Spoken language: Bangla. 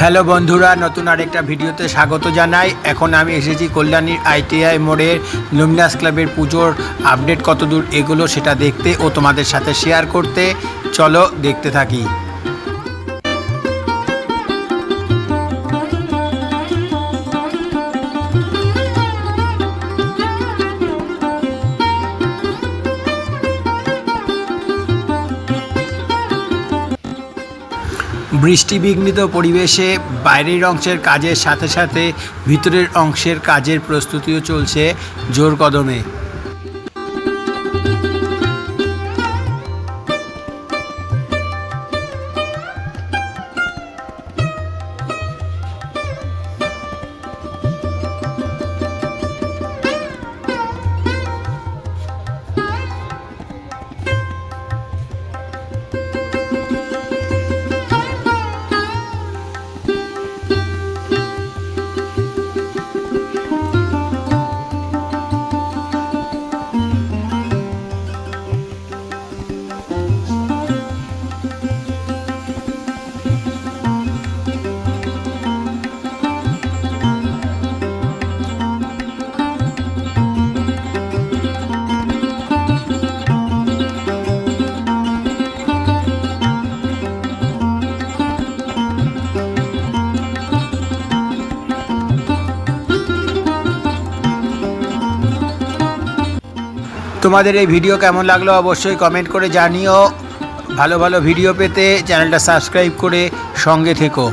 হ্যালো বন্ধুরা, নতুন আরেকটা ভিডিওতে স্বাগত জানাই। এখন আমি এসেছি কল্যাণীর আইটিআই মোড়ের লুমিনাস ক্লাবের পুজোর আপডেট কতদূর এগুলো সেটা দেখতে ও তোমাদের সাথে শেয়ার করতে। চলো দেখতে থাকি। বৃষ্টিবিঘ্নিত পরিবেশে বাইরের অংশের কাজের সাথে সাথে ভিতরের অংশের কাজের প্রস্তুতিও চলছে জোর কদমে। তোমাদের এই ভিডিও কেমন লাগল অবশ্যই কমেন্ট করে জানিও। ভালো ভালো ভিডিও পেতে চ্যানেলটা সাবস্ক্রাইব করে সঙ্গে থেকো।